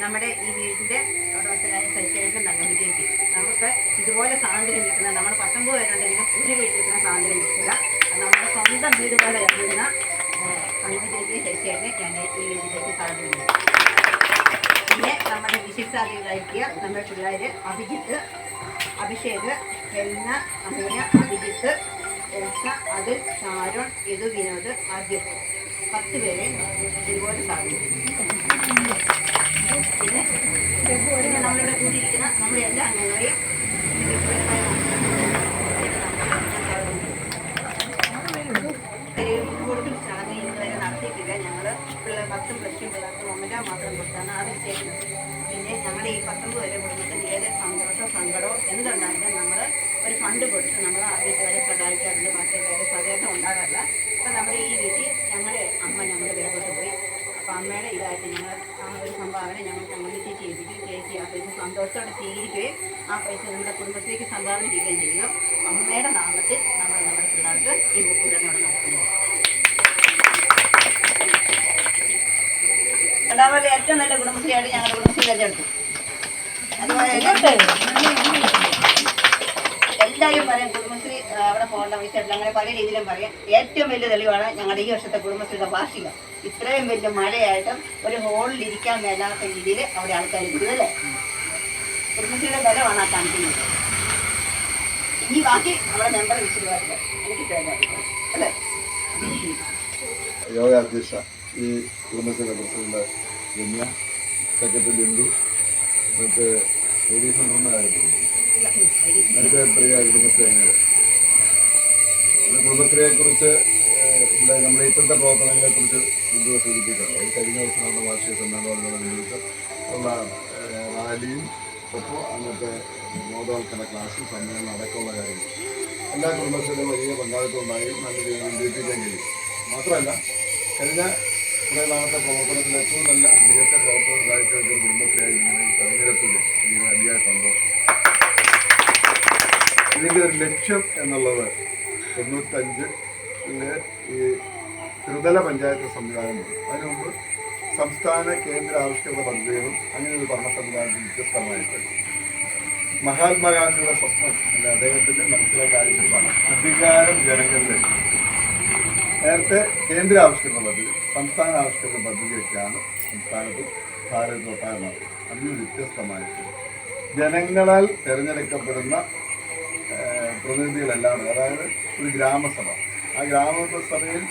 നമ്മുടെ ഈ വീടിന്റെ ഓരോരുത്തരായ സൈക്കിളിന്റെ നഗമിലേക്ക് നമുക്ക് ഇതുപോലെ സ്വാതന്ത്ര്യം കിട്ടുന്ന നമ്മൾ പത്തൊമ്പത് പേരുണ്ടെങ്കിലും ഒരു വീട്ടിൽ കിട്ടുന്ന സ്വാതന്ത്ര്യം കിട്ടുക നമ്മുടെ സ്വന്തം വീട് പോലെ കരുതുന്ന നഗമിലേക്ക് ശശിയേട്ടനെ ഞാൻ ഈ വീട്ടിലേക്ക് ചെയ്യുന്നു പിന്നെ നമ്മുടെ വിശിഷ്ടാതികളായിരിക്കുക നമ്മുടെ പിള്ളേർ അഭിജിത്ത് അഭിഷേക് എന്ന അമീന അഭിജിത്ത് എൽസ അതിൽ ഷാരോൺ യദു വിനോദ് ആദ്യം. പത്ത് പേരെ ഇതുപോലെ സാധിക്കും. പിന്നെ പിന്നെ നമ്മളിവിടെ കൂടിയിരിക്കുന്ന നമ്മുടെ എല്ലാ അംഗങ്ങളെയും കൂടുതൽ ചടങ്ങ് ഇന്നുവരെ നടത്തിയിട്ടില്ല. ഞങ്ങൾ പിള്ളേർ പത്തും പ്ലസ് ടു പിള്ളേർക്ക് ഒന്നര മാത്രം കൊടുത്താണ് അത് ചെയ്യുന്നത്. പിന്നെ ഞങ്ങളുടെ ഈ പത്തൊമ്പത് പേരെ കുടുംബത്തിൽ ഏത് സന്തോഷമോ സങ്കടമോ എന്തുണ്ടായാലും നമ്മൾ ഒരു ഫണ്ട് കൊടുത്ത് നമ്മൾ ആ വീട്ടുകാരെ സഹായിക്കാറുണ്ട്. ബാക്കിയുള്ളവരെ സഹകരണം ഉണ്ടാകാറില്ല അപ്പം നമ്മുടെ ഈ വീട്ടിൽ ഞങ്ങളുടെ അമ്മ ഞങ്ങൾ വിലപ്പെട്ടു പോയി അപ്പോൾ അമ്മയുടെ ഇതായിട്ട് ഞങ്ങൾ ആ ഒരു സംഭാവന ഞങ്ങൾ കമ്മ്യൂണിറ്റി ചെയ്യിപ്പിക്കും ചേച്ചി പൈസ സ്വീകരിക്കുകയും ആ പൈസ നമ്മുടെ കുടുംബത്തിലേക്ക് സംഭാവന ചെയ്യുകയും ചെയ്യുന്നു. അമ്മയുടെ നാമത്തിൽ നമ്മൾ നമ്മുടെ പിള്ളേർക്ക് ഈ ബുക്ക് വിതരണം നടത്തുന്നു രണ്ടാമത് ഏറ്റവും നല്ല കുടുംബശ്രീയായിട്ട് ഞങ്ങളുടെ കുടുംബശ്രീ തിരഞ്ഞെടുത്തു അതുപോലെ എല്ലാവരും പറയും കുടുംബശ്രീ അവിടെ പോകേണ്ട വിളിച്ചിട്ടില്ല അങ്ങനെ പല രീതിയിലും പറയാം. ഏറ്റവും വലിയ തെളിവാണ് ഞങ്ങളുടെ ഈ വർഷത്തെ കുടുംബശ്രീയുടെ വാർഷികം. ഇത്രയും വലിയ മഴയായിട്ടും ഒരു ഹോളിൽ ഇരിക്കാൻ മേലാത്ത രീതിയിൽ അവിടെ ആൾക്കാർ ഇരിക്കുന്നത് അല്ലേ? കുടുംബശ്രീയുടെ ബലമാണ് ആ കാണിക്കുന്നത് ഈ ബാക്കി നമ്മുടെ മെമ്പർ വിശ്വസിക്കാറില്ല എനിക്ക് അല്ലേ? ഈ കുടുംബശ്രീയുടെ പ്രസിഡന്റ് രമ്യ സെക്രട്ടറി ബിന്ദു മറ്റ് ലേഡീസ് ഉണ്ടെന്ന കാര്യത്തിൽ. മറ്റ് പ്രിയ കുടുംബശ്രീ കുടുംബശ്രീയെക്കുറിച്ച് ഇവിടെ നമ്മുടെ ഇപ്പോഴത്തെ പ്രവർത്തനങ്ങളെക്കുറിച്ച് ബിന്ദു സൂചിപ്പിച്ചിട്ടുണ്ട്. കഴിഞ്ഞ ദിവസം നടന്ന വാർഷിക സമ്മേളനത്തോടനുബന്ധിച്ച് ഉള്ള റാലിയും ഒപ്പം അന്നത്തെ ബോധവൽക്കരണ ക്ലാസ്സും സമ്മേളനം അടക്കമുള്ള കാര്യങ്ങൾ എല്ലാ കുടുംബത്തിലും വലിയ പങ്കാളിത്തം ഉണ്ടായി. നല്ല രീതിയിൽ വിജയിപ്പിക്കാൻ കഴിയും. മാത്രമല്ല കഴിഞ്ഞ കുറേ നാളത്തെ പ്രവർത്തനത്തിൽ ഏറ്റവും നല്ല മികച്ച പ്രവർത്തനം കാഴ്ചവെച്ച ഒരു കുടുംബത്തിലായി തെരഞ്ഞെടുപ്പിൽ എനിക്ക് വലിയ സന്തോഷം. ഇതിന്റെ ഒരു ലക്ഷ്യം എന്നുള്ളത് തൊണ്ണൂറ്റഞ്ചിലെ ഈ ത്രിതല പഞ്ചായത്ത് സംവിധാനം. അതിനു മുമ്പ് സംസ്ഥാന കേന്ദ്ര ആവിഷ്കൃത പദ്ധതികളും അങ്ങനെ ഒരു ഭരണ സംവിധാനത്തിൽ വ്യത്യസ്തമായിട്ട് മഹാത്മാഗാന്ധിയുടെ സ്വപ്നം അല്ല അദ്ദേഹത്തിന്റെ മനസ്സിലെ കാര്യമാണ് അധികാരം ജനങ്ങളിലേക്ക് നേരത്തെ കേന്ദ്ര ആവിഷ്കൃത പദ്ധതി സംസ്ഥാന ആവിഷ്കൃത പദ്ധതിയൊക്കെയാണ് സംസ്ഥാനത്ത് ഭാരതത്തൊട്ടാകുന്നത് അതിന് വ്യത്യസ്തമായിട്ട് ജനങ്ങളാൽ തിരഞ്ഞെടുക്കപ്പെടുന്ന പ്രതിനിധികളെല്ലാം അതായത് ഒരു ഗ്രാമസഭ. ആ ഗ്രാമസഭയിൽ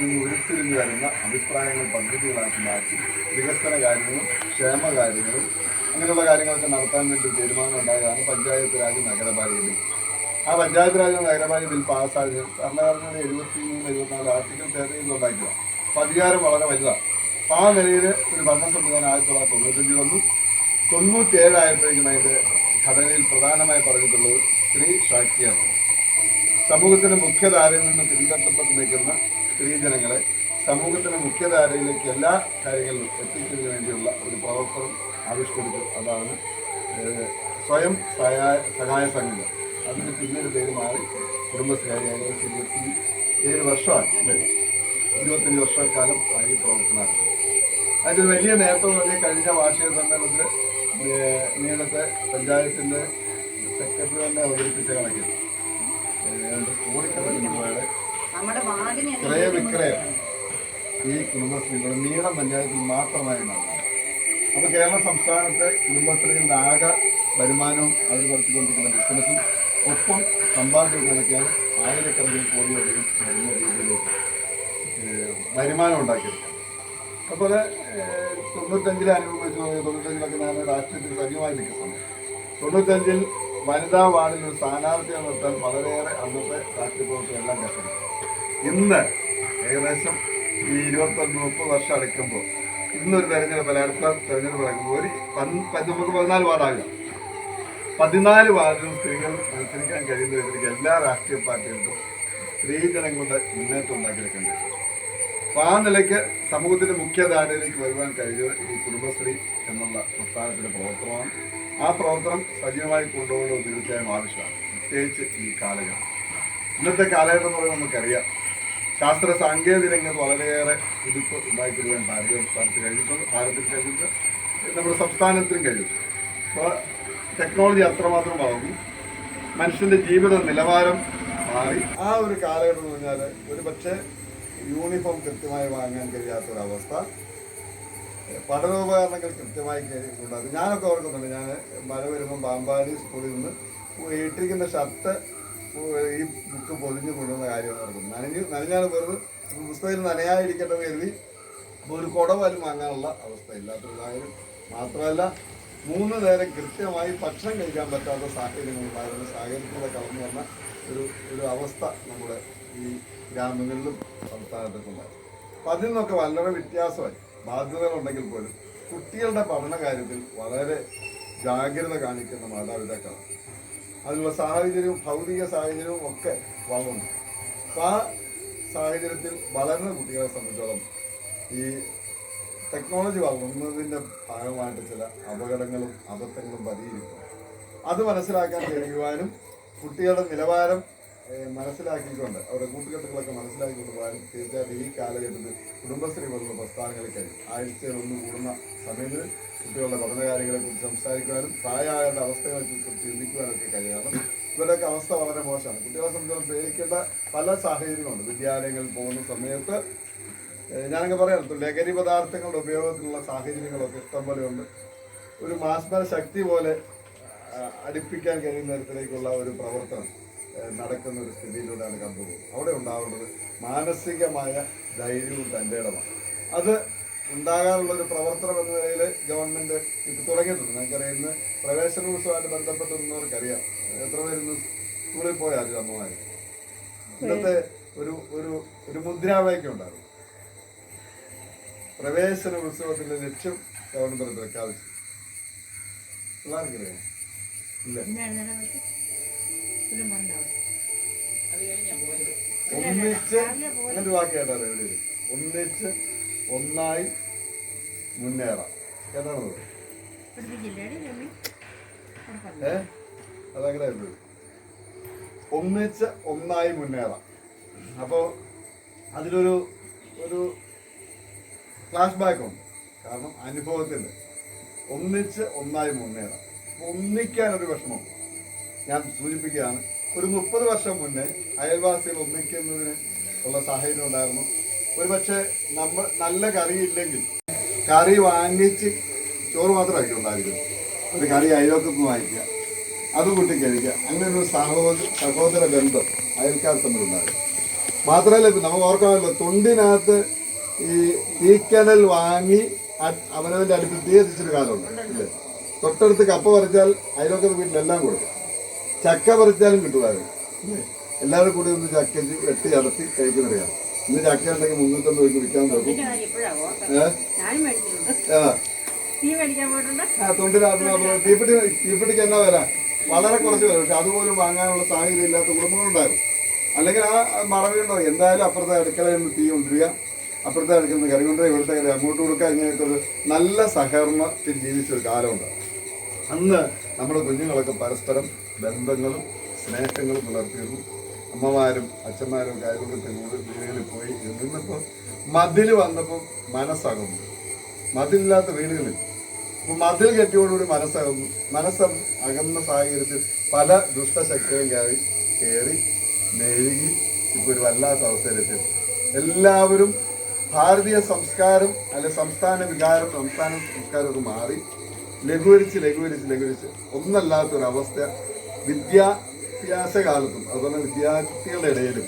നിന്ന് ഉരുത്തിരിഞ്ഞു വരുന്ന അഭിപ്രായങ്ങൾ പദ്ധതികളാക്കി മാറ്റി വികസന കാര്യങ്ങളും ക്ഷേമകാര്യങ്ങളും അങ്ങനെയുള്ള കാര്യങ്ങളൊക്കെ നടത്താൻ വേണ്ടി തീരുമാനം ഉണ്ടായതാണ് പഞ്ചായത്ത് രാജ് നഗരപാലിക ബിൽ. ആ പഞ്ചായത്ത് രാജ് നഗരപാലിക ബിൽ പാസ്സാക്കി ഭരണഘടനയുടെ എഴുപത്തി മൂന്ന് എഴുപത്തിനാല് ആർട്ടിക്കൽ ഭേദഗതി ഉണ്ടാക്കിയതാണ് അപ്പോൾ അധികാരം വളരെ വലുതാണ്. അപ്പോൾ ആ നിലയിൽ ഒരു ഭരണ സംവിധാനം ആയിരത്തി തൊള്ളായിരത്തി തൊണ്ണൂറ്റഞ്ച് വന്നു. തൊണ്ണൂറ്റേഴായപ്പോഴേക്കും അതിന്റെ ഘടനയിൽ പ്രധാനമായി പറഞ്ഞിട്ടുള്ളത് സ്ത്രീ ശാക്തിയാണ് സമൂഹത്തിന്റെ മുഖ്യധാരയിൽ നിന്ന് പിന്തള്ളപ്പെട്ട് നിൽക്കുന്ന സ്ത്രീജനങ്ങളെ സമൂഹത്തിന്റെ മുഖ്യധാരയിലേക്ക് എല്ലാ കാര്യങ്ങളിലും എത്തിക്കുന്നതിന് വേണ്ടിയുള്ള ഒരു പ്രവർത്തനം ആവിഷ്കരിച്ചു. അതാണ് സ്വയം സഹായ സഹായ സംഘങ്ങൾ അതിന് പിന്നീട് പേര് മാറി കുടുംബശ്രീ ഏകദേശം ഇരുപത്തി ഏഴ് വർഷമായി ഇരുപത്തഞ്ച് വർഷക്കാലം ആയി പ്രവർത്തനം അതിന്റെ വലിയ നേട്ടം എന്ന് പറഞ്ഞാൽ കഴിഞ്ഞ വാർഷിക സമ്മേളനത്തിൽ നീളത്തെ പഞ്ചായത്തിന്റെ സെക്രട്ടറി തന്നെ അവതരിപ്പിച്ച കണക്കിൽ. കോടിക്കണക്കിന് രൂപയുടെ നമ്മുടെ വാർഡിന് ക്രയവിക്രയം ഈ കുടുംബശ്രീകളുടെ നീളം പഞ്ചായത്തിൽ മാത്രമായി നടന്നു. അപ്പോൾ കേരള സംസ്ഥാനത്തെ കുടുംബശ്രീകളുടെ ആകെ വരുമാനവും അവർ നടത്തിക്കൊണ്ടിരിക്കുന്ന ബിസിനസ്സും ഒപ്പം സമ്പാദ്യം കണക്കിയാൽ ആയിരക്കണക്കിന് കോടിയധികം വരുന്ന രീതിയിലേക്ക് വരുമാനം ഉണ്ടാക്കിയെടുക്കാം. അപ്പോൾ തൊണ്ണൂറ്റഞ്ചിലെ അനുഭവിച്ചു തൊണ്ണൂറ്റഞ്ചിലൊക്കെ ഞാൻ രാഷ്ട്രീയത്തിൽ സജീവമായി നിൽക്കുന്ന സമയം തൊണ്ണൂറ്റഞ്ചിൽ വനിതാ വാർഡിൽ ഒരു സ്ഥാനാർത്ഥിയെ നിർത്താൻ വളരെയേറെ അന്നത്തെ രാഷ്ട്രീയ പ്രവർത്തകരെല്ലാം കഷ്ടപ്പെട്ടു. ഇന്ന് ഏകദേശം ഈ ഇരുപത്തൊന്ന് മുപ്പത് വർഷം അടയ്ക്കുമ്പോൾ ഇന്നൊരു തെരഞ്ഞെടുപ്പ് അല്ല അടുത്ത തെരഞ്ഞെടുപ്പ് നടക്കുമ്പോൾ ഒരു പന്ത് പത്ത് നമുക്ക് പതിനാല് വാർഡാകുക. പതിനാല് വാർഡിലും സ്ത്രീകൾ മത്സരിക്കാൻ കഴിയുന്ന വിധത്തിലേക്ക് എല്ലാ രാഷ്ട്രീയ പാർട്ടികൾക്കും സ്ത്രീജനങ്ങളുടെ മുന്നേറ്റം ഉണ്ടാക്കിയെടുക്കേണ്ടി വരും. അപ്പോൾ ആ നിലയ്ക്ക് സമൂഹത്തിന്റെ മുഖ്യധാരയിലേക്ക് വരുവാൻ കഴിഞ്ഞത് ഈ കുടുംബശ്രീ എന്നുള്ള പ്രസ്ഥാനത്തിന്റെ പ്രവർത്തനമാണ്. ആ പ്രവർത്തനം സജീവമായി കൊണ്ടുപോകുന്നത് തീർച്ചയായും ആവശ്യമാണ്. പ്രത്യേകിച്ച് ഈ കാലഘട്ടം ഇന്നത്തെ കാലഘട്ടം എന്ന് പറയുന്നത് നമുക്കറിയാം. ശാസ്ത്ര സാങ്കേതിക രംഗത്ത് വളരെയേറെ കുതിപ്പ് ഉണ്ടാക്കിത്തരുവാൻ ഭാരതീയ സംസ്ഥാനത്ത് കഴിഞ്ഞിട്ടുണ്ട്. ഭാരതത്തിൽ കഴിഞ്ഞിട്ട് നമ്മുടെ സംസ്ഥാനത്തിനും കഴിഞ്ഞിട്ടുണ്ട് അപ്പോൾ ടെക്നോളജി അത്രമാത്രം വളർന്നു. മനുഷ്യന്റെ ജീവിത നിലവാരം മാറി. ആ ഒരു കാലഘട്ടം എന്ന് പറഞ്ഞാൽ ഒരു പക്ഷേ യൂണിഫോം കൃത്യമായി വാങ്ങാൻ കഴിയാത്തൊരവസ്ഥ. പഠനോപകരണങ്ങൾ കൃത്യമായി കയറിയിട്ടുണ്ടാകും ഞാനൊക്കെ ഓർക്കുന്നുണ്ട് ഞാൻ മഴ വരുമ്പോൾ പാമ്പാടി സ്കൂളിൽ നിന്ന് ഇട്ടിരിക്കുന്ന ഷർട്ട് ഈ ബുക്ക് പൊതിഞ്ഞ് കൊണ്ടുവന്ന കാര്യമാണ് നടക്കുന്നത് നനഞ്ഞ് നനഞ്ഞാൽ വെറുതെ പുസ്തകത്തിൽ നനയാതിരിക്കേണ്ടത് കരുതി ഒരു കുട പോലും വാങ്ങാനുള്ള അവസ്ഥ ഇല്ലാത്തൊരു മാത്രമല്ല മൂന്ന് നേരം കൃത്യമായി ഭക്ഷണം കഴിക്കാൻ പറ്റാത്ത സാഹചര്യങ്ങൾ ഉണ്ടാകുന്ന സാഹചര്യത്തിലൂടെ കടന്നു വന്ന ഒരു ഒരു അവസ്ഥ നമ്മുടെ ഈ ഗ്രാമങ്ങളിലും സംസ്ഥാനത്തൊക്കെ ഉണ്ടായിരുന്നു അപ്പം അതിൽ നിന്നൊക്കെ വളരെ വ്യത്യാസമായി. ബാധ്യതകളുണ്ടെങ്കിൽ പോലും കുട്ടികളുടെ പഠന കാര്യത്തിൽ വളരെ ജാഗ്രത കാണിക്കുന്ന മാതാപിതാക്കളാണ്. അതിനുള്ള സാഹചര്യവും ഭൗതിക സാഹചര്യവും ഒക്കെ വളർന്നു. അപ്പം ആ സാഹചര്യത്തിൽ വളരുന്ന കുട്ടികളെ സംബന്ധിച്ചോളം ഈ ടെക്നോളജി വളർന്നതിന്റെ ഭാഗമായിട്ട് ചില അപകടങ്ങളും അബദ്ധങ്ങളും പതിയിരിക്കും അത് മനസ്സിലാക്കാൻ കഴിയുവാനും കുട്ടികളുടെ നിലവാരം മനസ്സിലാക്കിക്കൊണ്ട് അവരുടെ കൂട്ടുകെട്ടുകളൊക്കെ മനസ്സിലാക്കിക്കൊണ്ട് പോകാനും തീർച്ചയായിട്ടും ഈ കാലഘട്ടത്തിൽ കുടുംബശ്രീ പോലുള്ള പ്രസ്ഥാനങ്ങളിൽ ആഴ്ചയിൽ ഒന്ന് കൂടുന്ന സമയത്ത് കുട്ടികളുടെ പഠനകാര്യങ്ങളെ കുറിച്ച് സംസാരിക്കുവാനും പ്രായമായവരുടെ അവസ്ഥകളെ കുറിച്ച് ചിന്തിക്കുവാനൊക്കെ കഴിയണം ഇവരുടെയൊക്കെ അവസ്ഥ വളരെ മോശമാണ്. കുട്ടികളെ സംബന്ധിച്ചിടത്തോളം പേടിക്കേണ്ട പല സാഹചര്യങ്ങളുണ്ട്. വിദ്യാലയങ്ങളിൽ പോകുന്ന സമയത്ത് ഏഹ് ഞാനങ്ങ് പറയാം ഇപ്പൊ ലഹരി പദാർത്ഥങ്ങളുടെ ഉപയോഗത്തിനുള്ള സാഹചര്യങ്ങളൊക്കെ ഇഷ്ടംപോലെ ഉണ്ട്. ഒരു മാസ്മര ശക്തി പോലെ അടുപ്പിക്കാൻ കഴിയുന്ന തരത്തിലേക്കുള്ള ഒരു പ്രവർത്തനം. നടക്കുന്ന ഒരു സ്ഥിതിയിലൂടെയാണ് കണ്ടുപോകുന്നത് അവിടെ ഉണ്ടാവേണ്ടത് മാനസികമായ ധൈര്യവും തന്റെ ഇടമാണ്. അത് ഉണ്ടാകാനുള്ള ഒരു പ്രവർത്തനം എന്ന നിലയിൽ ഗവൺമെന്റ് ഇപ്പോൾ തുടങ്ങിയിട്ടുണ്ട്. ഞങ്ങൾക്കറിയാം ഇന്ന് പ്രവേശനോത്സവമായിട്ട് ബന്ധപ്പെട്ട് നിന്നവർക്കറിയാം. എത്ര പേര് ഇന്ന് സ്കൂളിൽ പോയാലും അമ്മമാര്? ഇന്നത്തെ ഒരു ഒരു ഒരു മുദ്രാവാക്യം ഉണ്ടായിരുന്നു. പ്രവേശന ഉത്സവത്തിന്റെ ലക്ഷ്യം ഗവൺമെന്റ് പ്രഖ്യാപിച്ചു. പിള്ളേർക്കറിയാം? ഇല്ല. ഒന്നിച്ച് അങ്ങനെ വാക്ക് കേട്ടാലോ എവിടെ ഒന്നിച്ച് ഒന്നായി മുന്നേറാം. കേട്ടാണോ? ഏ? അതങ്ങനെ. ഒന്നിച്ച് ഒന്നായി മുന്നേറാം. അപ്പോ അതിലൊരു ഒരു ഫ്ലാഷ് ബാക്ക് ഉണ്ട്. കാരണം അനുഭവത്തിൽ ഒന്നിച്ച് ഒന്നായി മുന്നേറാം. ഒന്നിക്കാൻ ഒരു വിഷമം ഞാൻ സൂചിപ്പിക്കുകയാണ്. ഒരു മുപ്പത് വർഷം മുന്നേ അയൽവാസികൾ ഒന്നിക്കുന്നതിന് ഉള്ള സാഹചര്യം ഉണ്ടായിരുന്നു. ഒരുപക്ഷെ നമ്മൾ നല്ല കറിയില്ലെങ്കിൽ കറി വാങ്ങിച്ച് ചോറ് മാത്രമായിരിക്കും ഉണ്ടായിരിക്കുന്നത് ഒരു കറി അയൽവക്കത്ത് വാങ്ങിക്കുക. അത് കൂട്ടി കഴിക്കുക. അങ്ങനെ ഒരു സഹോദര സഹോദര ബന്ധം അയൽക്കാർ തമ്മിലുണ്ടായിരുന്നു മാത്രമല്ല ഇപ്പം നമുക്ക് ഓർക്കാമല്ലോ തൊണ്ടിനകത്ത് ഈ തീക്കനൽ വാങ്ങി അവനവന്റെ അടുപ്പിൽ തീ എത്തിച്ചൊരു കാലമുണ്ട്. തൊട്ടടുത്ത് കപ്പ പറിച്ചാൽ അയൽവക്കത്ത് വീട്ടിലെല്ലാം കൊടുക്കും. ചക്ക പറിച്ചാലും കിട്ടുമായിരുന്നു? എല്ലാവരും കൂടി ഒന്ന് ചക്ക വെട്ടി അടത്തി കഴിക്കുന്നറിയാം ഇന്ന് ചക്ക ഉണ്ടെങ്കിൽ മുന്നൂറ്റമ്പത് പോയി വിൽക്കാൻ മേടിക്കാൻ പോയിട്ടുണ്ട്. ആ തൊണ്ടിലാണ് തീപ്പെട്ടി തീപ്പെട്ടിക്ക് എന്നാ വില? വളരെ കുറച്ച് വില. പക്ഷെ അതുപോലും വാങ്ങാനുള്ള സാഹചര്യം ഇല്ലാത്ത കുടുംബങ്ങളുണ്ടായിരുന്നു അല്ലെങ്കിൽ ആ മറവിയുണ്ടോ എന്തായാലും അപ്പുറത്തെ അടുക്കളയിൽ നിന്ന് തീ കൊണ്ടുവരിക. അപ്പുറത്തെ അടുക്കളയിൽ നിന്ന് കറി കൊണ്ടുപോയി ഇവിടുത്തെ കറി അങ്ങോട്ട് കൊടുക്കുക. ഇങ്ങനെയൊക്കെ ഒരു നല്ല സഹകരണത്തിൽ ജീവിച്ചൊരു കാലമുണ്ട് അന്ന് നമ്മുടെ കുഞ്ഞുങ്ങളൊക്കെ പരസ്പരം ബന്ധങ്ങളും സ്നേഹങ്ങളും പുലർത്തിയിരുന്നു. അമ്മമാരും അച്ഛന്മാരും കാര്യങ്ങളൊക്കെ വീടുകളിൽ പോയി നിന്നപ്പോൾ മതിൽ വന്നപ്പോൾ മനസ്സകന്നു. മതിലില്ലാത്ത വീടുകളിൽ. അപ്പോൾ മതിൽ കെട്ടിയോടുകൂടി മനസ്സകന്നു. മനസ്സ് അകന്ന സാഹചര്യത്തിൽ പല ദുഷ്ടശക്തികളും കയറി കയറി മെഴുകി ഇപ്പോൾ ഒരു വല്ലാത്ത അവസരത്തിൽ എല്ലാവരും ഭാരതീയ സംസ്കാരം അല്ലെ സംസ്ഥാന വികാരം സംസ്ഥാന സംസ്കാരമൊക്കെ മാറി. ലഘൂകരിച്ച് ലഘൂകരിച്ച് ലഘൂകരിച്ച്. ഒന്നല്ലാത്തൊരവസ്ഥ വിദ്യാഭ്യാസ കാലത്തും അതുപോലെ വിദ്യാർത്ഥികളുടെ ഇടയിലും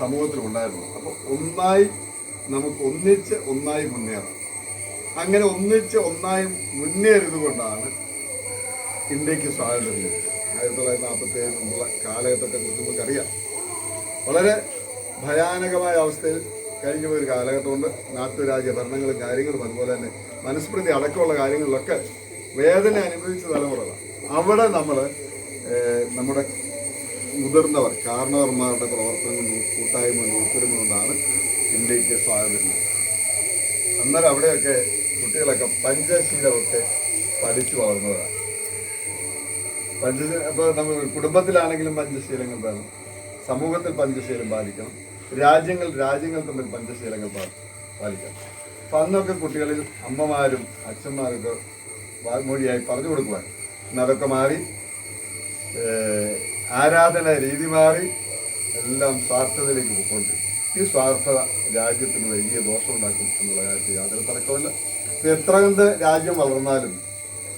സമൂഹത്തിലും ഉണ്ടായിരുന്നു അപ്പോൾ ഒന്നായി നമുക്ക് ഒന്നിച്ച് ഒന്നായി മുന്നേറാം. അങ്ങനെ ഒന്നിച്ച് ഒന്നായി മുന്നേറിയത് കൊണ്ടാണ് ഇന്ത്യയ്ക്ക് സ്വാതന്ത്ര്യം ആയിരത്തി തൊള്ളായിരത്തി നാൽപ്പത്തി ഏഴ് മുമ്പുള്ള കാലഘട്ടത്തെ കുറിച്ച് നമുക്കറിയാം. വളരെ ഭയാനകമായ അവസ്ഥയിൽ കഴിഞ്ഞ ഒരു കാലഘട്ടമുണ്ട്. നാട്ടുരാജ്യ ഭരണങ്ങളും കാര്യങ്ങളും അതുപോലെ തന്നെ മനുസ്മൃതി അടക്കമുള്ള കാര്യങ്ങളിലൊക്കെ വേദന അനുഭവിച്ച തലമുറകളാണ് അവിടെ നമ്മൾ നമ്മുടെ മുതിർന്നവർ കാരണവർമാരുടെ പ്രവർത്തനങ്ങൾ കൂട്ടായ്മ ഒത്തൊരുമ കൊണ്ടാണ് ഇന്ത്യയ്ക്ക് സ്വാതന്ത്ര്യം. അന്നേരം അവിടെയൊക്കെ കുട്ടികളൊക്കെ പഞ്ചശീലമൊക്കെ പഠിച്ചു വളർന്നതാണ് പഞ്ചശീല അപ്പോൾ നമ്മൾ കുടുംബത്തിലാണെങ്കിലും പഞ്ചശീലങ്ങൾ വേണം സമൂഹത്തിൽ പഞ്ചശീലം പാലിക്കണം. രാജ്യങ്ങൾ രാജ്യങ്ങൾ തമ്മിൽ പഞ്ചശീലങ്ങൾ പാലിക്കണം. അപ്പം അന്നൊക്കെ കുട്ടികളിൽ അമ്മമാരും അച്ഛന്മാരൊക്കെ വാഗ്മൊഴിയായി പറഞ്ഞു കൊടുക്കുവാൻ. എന്നതൊക്കെ മാറി ആരാധന രീതി മാറി എല്ലാം സ്വാർത്ഥതയിലേക്ക് പോയിക്കൊണ്ട് ഈ സ്വാർത്ഥത രാജ്യത്തിന് വലിയ ദോഷമുണ്ടാക്കും എന്നുള്ള കാര്യത്തിൽ യാതൊരു തർക്കമില്ല എത്ര കണ്ട് രാജ്യം വളർന്നാലും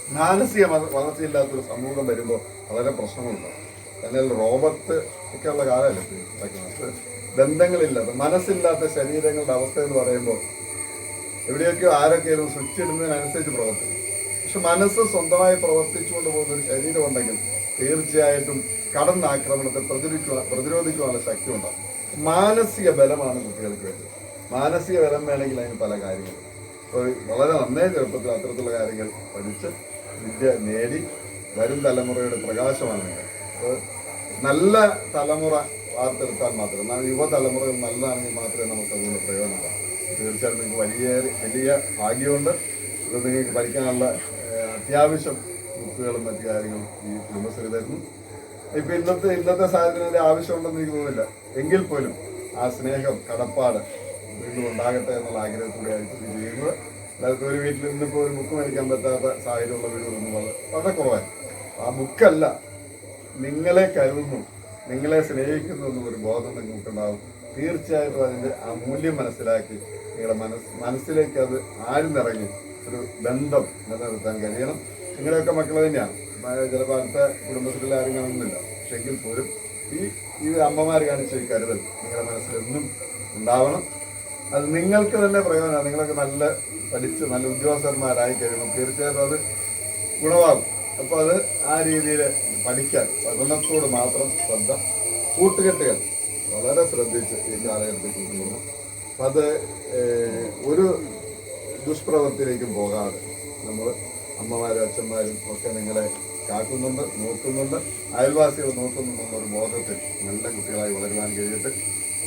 മാനസിക വള- വളർച്ചയില്ലാത്തൊരു സമൂഹം വരുമ്പോൾ വളരെ പ്രശ്നങ്ങളുണ്ടാവും. എന്നാൽ റോബർട്ട് ഒക്കെയുള്ള കാലമല്ലേ. ബന്ധങ്ങളില്ലാത്ത മനസ്സില്ലാത്ത ശരീരങ്ങളുടെ അവസ്ഥ എന്ന് പറയുമ്പോൾ എവിടെയൊക്കെയോ ആരൊക്കെയും സ്വിച്ച് ഇടുന്നതിനനുസരിച്ച് പ്രവർത്തിക്കും. പക്ഷെ മനസ്സ് സ്വന്തമായി പ്രവർത്തിച്ചുകൊണ്ട് പോകുന്ന ഒരു ശരീരം ഉണ്ടെങ്കിൽ തീർച്ചയായിട്ടും കടന്നാക്രമണത്തെ പ്രതിരോധിക്കുവാൻ പ്രതിരോധിക്കുവാനുള്ള ശക്തി ഉണ്ടാകും മാനസിക ബലമാണ് കുട്ടികൾക്ക് വേണ്ടത്. മാനസിക ബലം വേണമെങ്കിൽ അതിന് പല കാര്യങ്ങൾ. വളരെ നന്നേ ചെറുപ്പത്തിൽ അത്തരത്തിലുള്ള കാര്യങ്ങൾ പഠിച്ച് വിദ്യ നേടി വരും തലമുറയുടെ പ്രകാശമാണ് നല്ല തലമുറ വാർത്തെടുത്താൽ മാത്രമേ എന്നാൽ യുവതലമുറകൾ നല്ലതാണെങ്കിൽ മാത്രമേ നമുക്ക് അതുകൊണ്ട് പ്രയോജനമുണ്ടാകും തീർച്ചയായിട്ടും നിങ്ങൾക്ക് വലിയ വലിയ ഭാഗ്യമുണ്ട്. ഇത് നിങ്ങൾക്ക് പഠിക്കാനുള്ള അത്യാവശ്യം ബുക്കുകളും മറ്റു കാര്യങ്ങളും ഈ കുടുംബശ്രീ തരുന്നു ഇപ്പൊ ഇന്നത്തെ ഇന്നത്തെ സാഹചര്യത്തിന്റെ ആവശ്യമുണ്ടെന്ന് എനിക്ക് തോന്നുന്നില്ല. എങ്കിൽ പോലും ആ സ്നേഹം കടപ്പാട് വീണ്ടും ഉണ്ടാകട്ടെ എന്നുള്ള ആഗ്രഹത്തോടെ ആയിട്ട് ചെയ്യുന്നത്. അല്ലാതെ ഒരു വീട്ടിൽ ഇന്നിപ്പോൾ ഒരു ബുക്ക് മേടിക്കാൻ പറ്റാത്ത സാഹചര്യമുള്ള വീടുകളൊന്നും വളരെ കുറവായി ആ ബുക്കല്ല നിങ്ങളെ കരുതുന്നു നിങ്ങളെ സ്നേഹിക്കുന്നു എന്നൊരു ബോധം നിങ്ങൾക്ക് നിങ്ങൾക്കുണ്ടാവും തീർച്ചയായിട്ടും അതിന്റെ ആ മൂല്യം മനസ്സിലാക്കി നിങ്ങളുടെ മനസ്സ് മനസ്സിലേക്ക് അത് ആരും ആഴ്ന്നിറങ്ങി ഒരു ബന്ധം നിലനിർത്താൻ കഴിയണം. നിങ്ങളുടെയൊക്കെ മക്കൾ തന്നെയാണ് ചിലപ്പോൾ അടുത്ത കുടുംബത്തിലുള്ള ആരും കാണുന്നില്ല. പക്ഷെ എങ്കിൽ പോലും ഈ ഈ അമ്മമാർ കാണിച്ച ഈ കരുതൽ നിങ്ങളുടെ മനസ്സിൽ എന്നും ഉണ്ടാവണം. അത് നിങ്ങൾക്ക് തന്നെ പ്രയോജനമാണ്. നിങ്ങളൊക്കെ നല്ല പഠിച്ച് നല്ല ഉദ്യോഗസ്ഥന്മാരായി കഴിയുമ്പോൾ തീർച്ചയായിട്ടും അത് ഗുണമാകും. അപ്പോൾ അത് ആ രീതിയിൽ പഠിക്കാൻ പഠനത്തോട് മാത്രം ശ്രദ്ധ കൂട്ടുകെട്ടുകൾ വളരെ ശ്രദ്ധിച്ച് ഈ കാലഘട്ടത്തിൽ കൂട്ടുകൊള്ളണം അത് ഒരു ദുഷ്പ്രവൃത്തിയിലേക്കും പോകാതെ നമ്മൾ അമ്മമാരും അച്ഛന്മാരും ഒക്കെ നിങ്ങളെ കാക്കുന്നുണ്ട് നോക്കുന്നുണ്ട്. അയൽവാസികൾ നോക്കുന്നുണ്ടെന്ന ഒരു ബോധത്തിൽ നല്ല കുട്ടികളായി വളരുവാൻ കഴിയട്ടെ.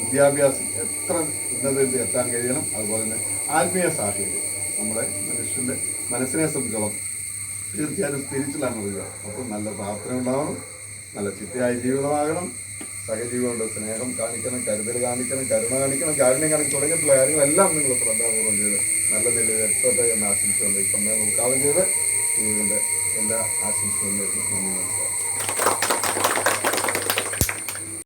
വിദ്യാഭ്യാസം എത്ര ഉന്നതയിൽ എത്താൻ കഴിയണം അതുപോലെ തന്നെ ആത്മീയ സാഹചര്യം നമ്മുടെ മനുഷ്യന്റെ മനസ്സിനെ സംബന്ധിച്ചോളം തീർച്ചയായും സ്പിരിച്വലാണ് വരിക. അപ്പം നല്ല പ്രാർത്ഥന ഉണ്ടാവണം നല്ല ചിട്ടയായ ജീവിതമാകണം. സഹജീവികളുടെ സ്നേഹം കാണിക്കണം കരുതൽ കാണിക്കണം കരുണ കാണിക്കണം കാരുണ്യം കാണിക്കണം തുടങ്ങിയിട്ടുള്ള കാര്യങ്ങളെല്ലാം നിങ്ങൾ ശ്രദ്ധാപൂർവം ചെയ്ത് നല്ല നിലയിൽ എത്തട്ടെ എന്ന് ആശംസിച്ചുകൊണ്ട് ഈ സമയം ഉദ്ഘാടനം ചെയ്ത് ഇതിന്റെ എല്ലാ ആശംസകളും. നന്ദി നമസ്കാരം